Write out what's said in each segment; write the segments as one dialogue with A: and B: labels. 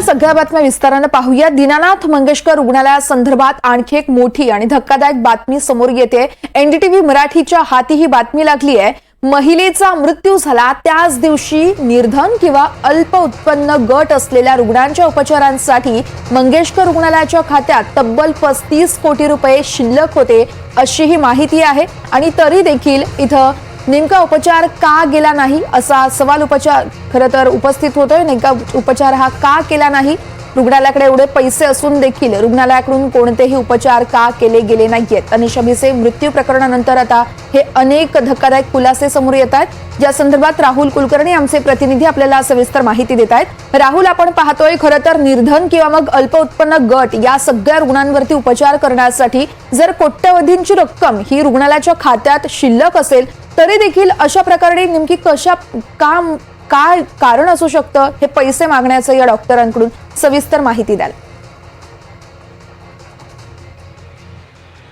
A: सगळ्या बातम्या विस्तारानं पाहूया. दीनानाथ मंगेशकर रुग्णालयासंदर्भात आणखी एक मोठी आणि धक्कादायक बातमी समोर येते. एनडीटीव्ही मराठीच्या हाती ही बातमी लागली आहे. महिलेचा मृत्यू झाला त्याच दिवशी निर्धन किंवा अल्प उत्पन्न गट असलेल्या रुग्णांच्या उपचारांसाठी मंगेशकर रुग्णालयाच्या खात्यात तब्बल पस्तीस कोटी रुपये शिल्लक होते अशी ही माहिती आहे. आणि तरी देखील इथं नेमका उपचार का गेला नाही असा सवाल उपचार खरं तर उपस्थित होतोय. नेमका उपचार हा का केला नाही? रुग्णालयाकडे एवढे पैसे असून देखील रुग्णालयाकडून कोणतेही उपचार का केले गेले नाहीयेत. तनिषा मृत्यू प्रकरणानंतर आता हे अनेक धक्कादायक खुलासे समोर येत आहेत. या संदर्भात राहुल कुलकर्णी आमचे प्रतिनिधी आपल्याला सविस्तर माहिती देत आहेत. राहुल आपण पाहतोय खरं तर निर्धन किंवा मग अल्प उत्पन्न गट या सगळ्या रुग्णांवरती उपचार करण्यासाठी जर कोट्यवधींची रक्कम ही रुग्णालयाच्या खात्यात शिल्लक असेल तरी देखील अशा प्रकारे नेमकी कशा काम काय कारण असू शकतं हे पैसे मागण्याचं या डॉक्टरांकडून सविस्तर माहिती द्याल.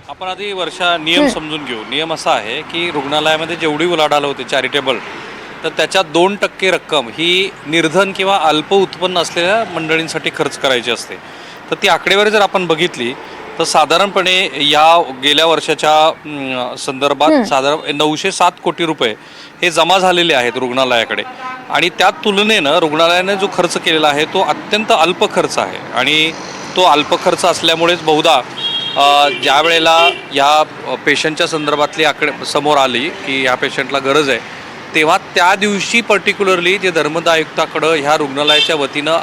B: आपण आधी वर्षा नियम समजून घेऊ. नियम असा आहे की रुग्णालयामध्ये जेवढी उलाढाल होते चॅरिटेबल तर त्याच्यात दोन टक्के रक्कम ही निर्धन किंवा अल्प उत्पन्न असलेल्या मंडळींसाठी खर्च करायची असते. तर ती आकडेवारी जर आपण बघितली तर साधारणपणे या गेल्या वर्षाच्या संदर्भात साधारण नऊशे सात कोटी रुपये हे जमा झालेले आहेत रुग्णालयाकडे. आणि त्या तुलनेनं रुग्णालयाने जो खर्च केलेला आहे तो अत्यंत अल्प खर्च आहे. आणि तो अल्प खर्च असल्यामुळेच बहुधा ज्या वेळेला या पेशंटच्या संदर्भातली आकडे समोर आली की ह्या पेशंटला गरज आहे तेव्हा त्या दिवशी पर्टिक्युलरली जे धर्मदा आयुक्ताकडं ह्या रुग्णालयाच्या वतीनं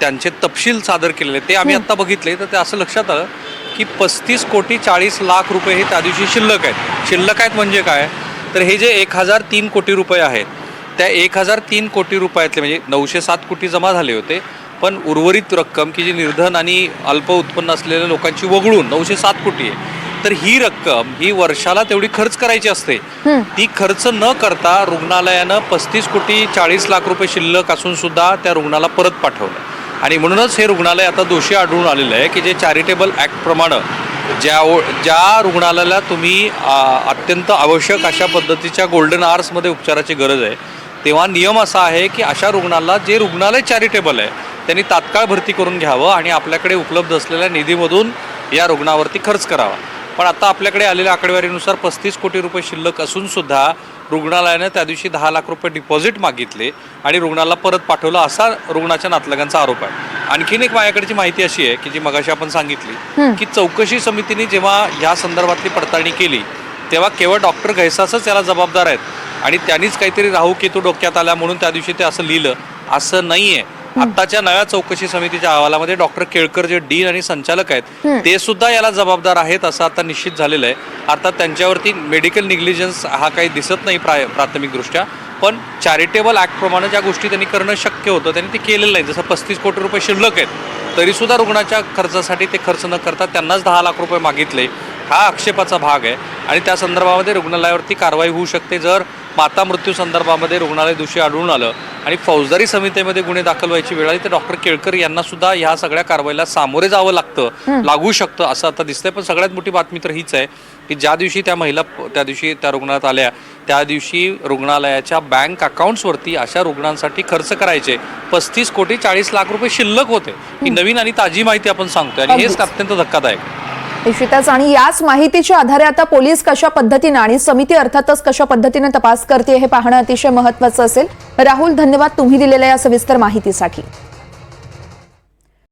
B: त्यांचे तपशील सादर केलेले ते आम्ही आत्ता बघितले. तर ते असं लक्षात आलं की पस्तीस कोटी चाळीस लाख रुपये हे त्या दिवशी शिल्लक आहेत. शिल्लक आहेत म्हणजे काय? तर हे जे एक हजार तीन कोटी रुपये आहेत त्या एक हजार तीन कोटी रुपयातले म्हणजे नऊशे सात कोटी जमा झाले होते. पण उर्वरित रक्कम की जी निर्धन आणि अल्प उत्पन्न असलेल्या लोकांची वगळून नऊशे सात कोटी आहे. तर ही रक्कम ही वर्षाला तेवढी खर्च करायची असते. ती खर्च न करता रुग्णालयानं पस्तीस कोटी चाळीस लाख रुपये शिल्लक असून सुद्धा त्या रुग्णाला परत पाठवलं. आणि म्हणूनच हे रुग्णालय आता दोषी आढळून आलेलं आहे की जे चॅरिटेबल ॲक्टप्रमाणे ज्या ज्या रुग्णालयाला तुम्ही अत्यंत आवश्यक अशा पद्धतीच्या गोल्डन आर्समध्ये उपचाराची गरज आहे तेव्हा नियम असा आहे की अशा रुग्णाला जे रुग्णालय चॅरिटेबल आहे त्यांनी तात्काळ भरती करून घ्यावं आणि आपल्याकडे उपलब्ध असलेल्या निधीमधून या रुग्णावरती खर्च करावा. पण आता आपल्याकडे आलेल्या आकडेवारीनुसार पस्तीस कोटी रुपये शिल्लक असून सुद्धा रुग्णालयानं त्या दिवशी दहा लाख रुपये डिपॉझिट मागितले आणि रुग्णाला परत पाठवलं असा रुग्णाच्या नातलगांचा आरोप आहे. आणखीन एक माझ्याकडची माहिती अशी आहे की जी मगाशी आपण सांगितली की चौकशी समितीने जेव्हा या संदर्भातली पडताळणी केली तेव्हा केवळ डॉक्टर घैसासच याला जबाबदार आहेत आणि त्यांनीच काहीतरी राहू केतू डोक्यात आल्या म्हणून त्या दिवशी ते असं लिहिलं. असं नाहीये. आत्ताच्या नव्या चौकशी समितीच्या अहवालामध्ये डॉक्टर केळकर जे डीन आणि संचालक आहेत ते सुद्धा याला जबाबदार आहेत असं आता निश्चित झालेलं आहे. अर्थात त्यांच्यावरती मेडिकल निग्लिजन्स हा काही दिसत नाही प्रा प्राथमिकदृष्ट्या पण चॅरिटेबल ॲक्टप्रमाणे ज्या गोष्टी त्यांनी करणं शक्य होतं त्यांनी ते केलेलं नाही. जसं पस्तीस कोटी रुपये शिल्लक आहेत तरीसुद्धा रुग्णाच्या खर्चासाठी ते खर्च न करता त्यांनाच दहा लाख रुपये मागितले. हा आक्षेपाचा भाग आहे. आणि त्या संदर्भामध्ये रुग्णालयावरती कारवाई होऊ शकते जर माता मृत्यू संदर्भामध्ये रुग्णालय दोषी आढळून आलं. आणि फौजदारी समितीमध्ये गुन्हे दाखल व्हायची वेळ आली तर डॉक्टर केळकर यांना सुद्धा ह्या सगळ्या कारवाईला सामोरे जावं लागतं लागू शकतं असं आता दिसतंय. पण सगळ्यात मोठी बातमी तर हीच आहे की ज्या दिवशी त्या महिला त्या दिवशी त्या रुग्णालयात आल्या त्या दिवशी रुग्णालयाच्या बँक अकाउंट्सवरती अशा रुग्णांसाठी खर्च करायचे. पस्तीस कोटी चाळीस लाख रुपये शिल्लक होते. ही नवीन आणि ताजी माहिती आपण सांगतोय. आणि हेच. अत्यंत धक्कादायक
A: निश्चितच आणि याच माहितीच्या आधारे आता पोलीस कशा पद्धतीनं आणि समिती अर्थातच कशा पद्धतीने तपास करते हे पाहणं अतिशय महत्वाचं असेल. राहुल धन्यवाद तुम्ही दिलेल्या या सविस्तर माहितीसाठी.